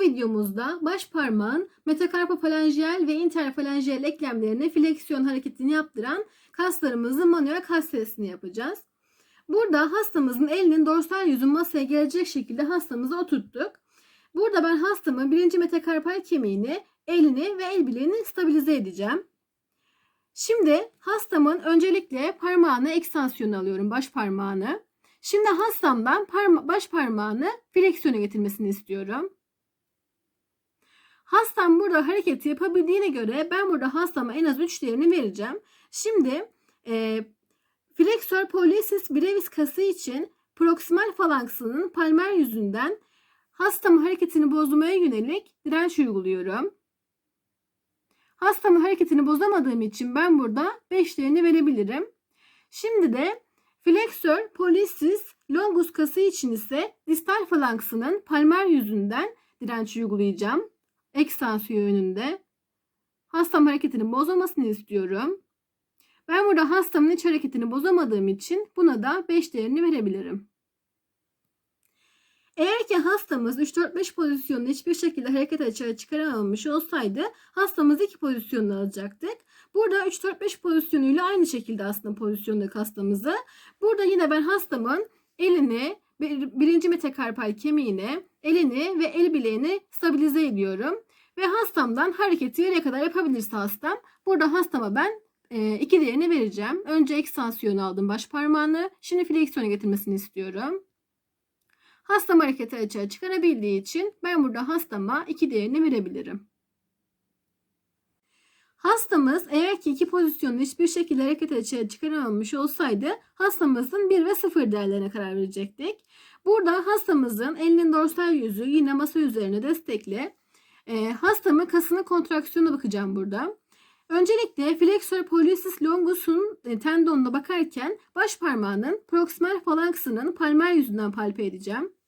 videomuzda baş parmağın metakarpofalanjiyel ve interfalanjiyel eklemlerine fleksiyon hareketini yaptıran kaslarımızın manuel kas testini yapacağız. Burada hastamızın elinin dorsal yüzü masaya gelecek şekilde hastamızı oturttuk. Burada ben hastamın birinci metakarpal kemiğini, elini ve el bileğini stabilize edeceğim. Şimdi hastamın öncelikle parmağını ekstansiyon alıyorum, baş parmağını. Şimdi hastamdan parma baş parmağını fleksiyona getirmesini istiyorum. Hastam burada hareketi yapabildiğine göre ben burada hastama en az 3 değerini vereceğim. Şimdi e, fleksör pollicis brevis kası için proksimal falanksının palmer yüzünden hastamın hareketini bozmaya yönelik direnç uyguluyorum. Hastamın hareketini bozamadığım için ben burada 5 değerini verebilirim. Şimdi de fleksör pollicis longus kası için ise distal falanksının palmer yüzünden direnç uygulayacağım. Ekstansiyon yönünde. Hastam hareketini bozmamasını istiyorum. Ben burada hastamın iç hareketini bozamadığım için buna da 5 değerini verebilirim. Eğer ki hastamız 3-4-5 pozisyonda hiçbir şekilde hareket açığa çıkaramamış olsaydı hastamız 2 pozisyonda alacaktık. Burada 3-4-5 pozisyonuyla aynı şekilde aslında pozisyondaki hastamızı. Burada yine ben hastamın elini, birinci metakarpal kemiğini, elini ve el bileğini stabilize ediyorum. Ve hastamdan hareketi nereye kadar yapabilirse hastam. Burada hastama ben e, iki değerini vereceğim. Önce ekstansiyon aldım baş parmağını. Şimdi fleksiyona getirmesini istiyorum. Hastam hareketi açığa çıkarabildiği için ben burada hastama iki değerini verebilirim. Hastamız eğer ki iki pozisyonda hiçbir şekilde hareket açığa çıkaramamış olsaydı hastamızın 1 ve 0 değerlerine karar verecektik. Burada hastamızın elinin dorsal yüzü yine masa üzerine destekli. E, hastamın kasının kontraksiyonuna bakacağım burada. Öncelikle fleksör pollicis longus'un e, tendonuna bakarken baş parmağının proksimal falanksının palmer yüzünden palpe edeceğim.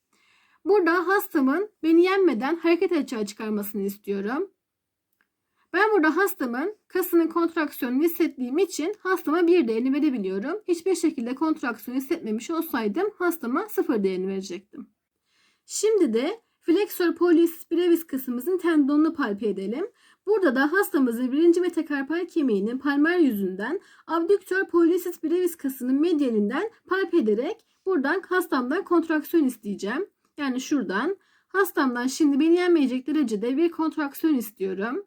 Burada hastamın beni yenmeden hareket açığa çıkarmasını istiyorum. Ben burada hastamın kasının kontraksiyonunu hissettiğim için hastama bir değerini verebiliyorum. Hiçbir şekilde kontraksiyon hissetmemiş olsaydım hastama sıfır değerini verecektim. Şimdi de fleksör pollicis brevis kısmımızın tendonunu palpe edelim. Burada da hastamızın birinci metakarpal kemiğinin palmer yüzünden abdüktör pollicis brevis kasının medyalinden palpe ederek buradan hastamdan kontraksiyon isteyeceğim. Yani şuradan hastamdan şimdi beni yenmeyecek derecede bir kontraksiyon istiyorum.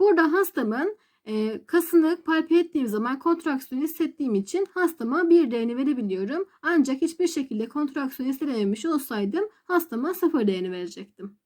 Burada hastamın e, kasını palpe ettiğim zaman kontraksiyon hissettiğim için hastama bir değerini verebiliyorum. Ancak hiçbir şekilde kontraksiyon hissedememiş olsaydım hastama sıfır değerini verecektim.